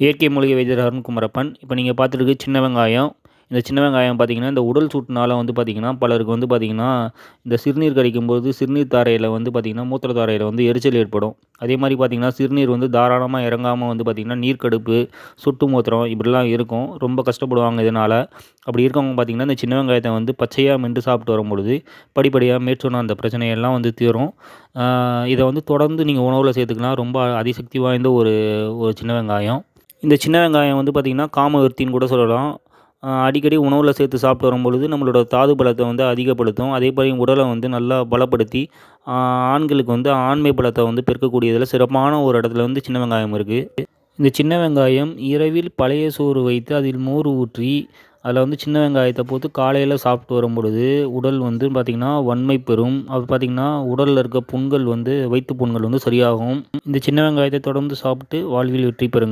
இயற்கை மூலிகை வைத்தியர் அருண்குமரப்பன் இப்போ நீங்கள் பார்த்துருக்கு சின்ன வெங்காயம் இந்த சின்ன வெங்காயம் பார்த்திங்கன்னா இந்த உடல் சூட்டுனால வந்து பார்த்திங்கன்னா பலருக்கு வந்து பார்த்திங்கன்னா இந்த சிறுநீர் கழிக்கும்போது சிறுநீர் தாரையில் வந்து பார்த்திங்கன்னா மூத்திர தாரையில் வந்து எரிச்சல் ஏற்படும். அதே மாதிரி பார்த்திங்கன்னா சிறுநீர் வந்து தாராளமாக இறங்காமல் வந்து பார்த்திங்கன்னா நீர்க்கடுப்பு சுட்டு மூத்திரம் இப்படிலாம் இருக்கும். ரொம்ப கஷ்டப்படுவாங்க இதனால். அப்படி இருக்கவங்க பார்த்திங்கன்னா இந்த சின்ன வெங்காயத்தை வந்து பச்சையாக மென்று சாப்பிட்டு வரும்பொழுது படிப்படியாக மேற்சொன்ன அந்த பிரச்சனையெல்லாம் வந்து தீரும். இதை வந்து தொடர்ந்து நீங்கள் உணவில் சேர்த்துக்கலாம். ரொம்ப அதிசக்தி வாய்ந்த ஒரு ஒரு சின்ன வெங்காயம். இந்த சின்ன வெங்காயம் வந்து பார்த்திங்கன்னா காமவர்த்தின்னு கூட சொல்லலாம். அடிக்கடி உணவில் சேர்த்து சாப்பிட்டு வரும்பொழுது நம்மளோட தாது பலத்தை வந்து அதிகப்படுத்தும். அதே மாதிரி உடலை வந்து நல்லா பலப்படுத்தி ஆண்களுக்கு வந்து ஆண்மை பலத்தை வந்து பெருக்கக்கூடியதில் சிறப்பான ஒரு இடத்துல வந்து சின்ன வெங்காயம் இருக்குது இந்த சின்ன வெங்காயம் இரவில் பழைய சோறு வைத்து அதில் மோர் ஊற்றி அதில் வந்து சின்ன வெங்காயத்தை போட்டு காலையில் சாப்பிட்டு வரும் பொழுது உடல் வந்து பார்த்திங்கன்னா வன்மை பெறும். அது பார்த்திங்கன்னா உடலில் இருக்க புண்கள் வந்து வயிற்று புண்கள் வந்து சரியாகும். இந்த சின்ன வெங்காயத்தை தொடர்ந்து சாப்பிட்டு வாழ்வில் வெற்றி பெறுங்க